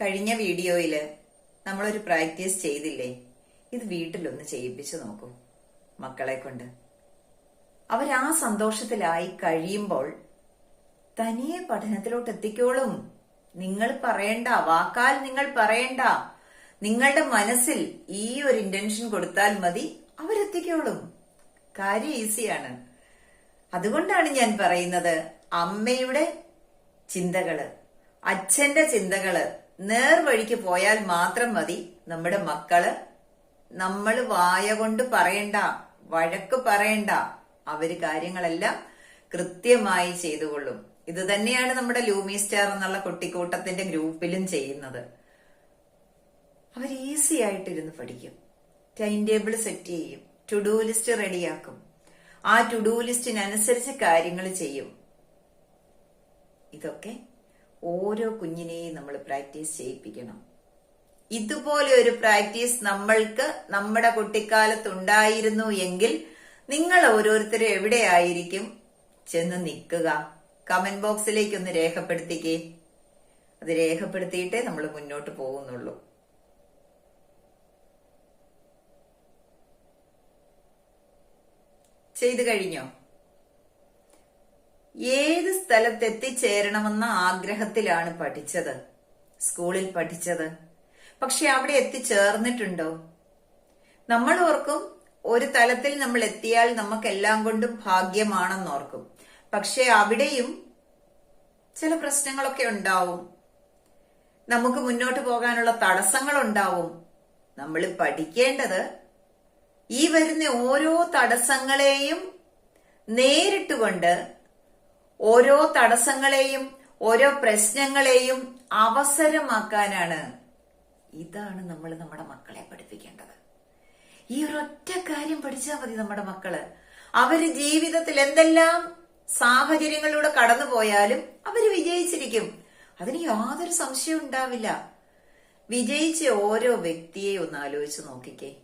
കഴിഞ്ഞ വീഡിയോയിൽ നമ്മളൊരു പ്രാക്ടീസ് ചെയ്തില്ലേ? ഇത് വീട്ടിലൊന്ന് ചെയ്യിപ്പിച്ചു നോക്കൂ മക്കളെ കൊണ്ട്. അവർ ആ സന്തോഷത്തിലായി കഴിയുമ്പോൾ തനിയെ പഠനത്തിലോട്ട് എത്തിക്കോളും. നിങ്ങൾ പറയണ്ട വാക്കാൽ നിങ്ങൾ പറയണ്ട നിങ്ങളുടെ മനസ്സിൽ ഈ ഒരു ഇന്റൻഷൻ കൊടുത്താൽ മതി അവരെത്തിക്കോളും. കാര്യം ഈസിയാണ്. അതുകൊണ്ടാണ് ഞാൻ പറയുന്നത് അമ്മയുടെ ചിന്തകൾ അച്ഛന്റെ ചിന്തകൾ നേർവഴിക്ക് പോയാൽ മാത്രം മതി. നമ്മുടെ മക്കൾ നമ്മൾ വായ കൊണ്ട് പറയണ്ട വഴക്ക് പറയണ്ട. അവർ കാര്യങ്ങളെല്ലാം കൃത്യമായി ചെയ്തുകൊള്ളും. ഇത് തന്നെയാണ് നമ്മുടെ ലൂമി സ്റ്റാർ എന്നുള്ള കുട്ടിക്കൂട്ടത്തിന്റെ ഗ്രൂപ്പിലും ചെയ്യുന്നത്. അവർ ഈസി ആയിട്ടിരുന്ന് പഠിക്കും. ടൈം ടേബിൾ സെറ്റ് ചെയ്യും. ടു ഡു ലിസ്റ്റ് റെഡിയാക്കും. ആ ടു ഡു ലിസ്റ്റിനനുസരിച്ച് കാര്യങ്ങൾ ചെയ്യും. ഇതൊക്കെ ഓരോ കുഞ്ഞിനെയും നമ്മൾ പ്രാക്ടീസ് ചെയ്യിപ്പിക്കണം. ഇതുപോലെ ഒരു പ്രാക്ടീസ് നമ്മൾക്ക് നമ്മുടെ കുട്ടിക്കാലത്ത് ഉണ്ടായിരുന്നു എങ്കിൽ നിങ്ങൾ ഓരോരുത്തരും എവിടെയായിരിക്കും ചെന്ന് നിൽക്കുക. കമന്റ് ബോക്സിലേക്ക് ഒന്ന് രേഖപ്പെടുത്തിക്കേ. അത് രേഖപ്പെടുത്തിയിട്ടേ നമ്മൾ മുന്നോട്ട് പോകുന്നുള്ളൂ. ചെയ്തു കഴിഞ്ഞോ? ഏത് സ്ഥലത്ത് എത്തിച്ചേരണമെന്ന ആഗ്രഹത്തിലാണ് പഠിച്ചത്? സ്കൂളിൽ പഠിച്ചത്. പക്ഷെ അവിടെ എത്തിച്ചേർന്നിട്ടുണ്ടോ? നമ്മൾ ഓർക്കും ഒരു തലത്തിൽ നമ്മൾ എത്തിയാൽ നമുക്ക് എല്ലാം കൊണ്ടും ഭാഗ്യമാണെന്നോർക്കും പക്ഷെ അവിടെയും ചില പ്രശ്നങ്ങളൊക്കെ ഉണ്ടാവും. നമുക്ക് മുന്നോട്ട് പോകാനുള്ള തടസ്സങ്ങൾ ഉണ്ടാവും നമ്മൾ പഠിക്കേണ്ടത് ഈ വരുന്ന ഓരോ തടസ്സങ്ങളെയും നേരിട്ടുകൊണ്ട് ഓരോ തടസ്സങ്ങളെയും ഓരോ പ്രശ്നങ്ങളെയും അവസരമാക്കാനാണ് ഇതാണ് നമ്മൾ നമ്മുടെ മക്കളെ പഠിപ്പിക്കേണ്ടത്. ഈ ഒരൊറ്റ കാര്യം പഠിച്ചാൽ മതി നമ്മുടെ മക്കൾ. അവർ ജീവിതത്തിൽ എന്തെല്ലാം സാഹചര്യങ്ങളിലൂടെ കടന്നു പോയാലും അവർ വിജയിച്ചിരിക്കും. അതിന് യാതൊരു സംശയവും ഉണ്ടാവില്ല. വിജയിച്ച ഓരോ വ്യക്തിയെ ഒന്ന് ആലോചിച്ച് നോക്കിക്കേ.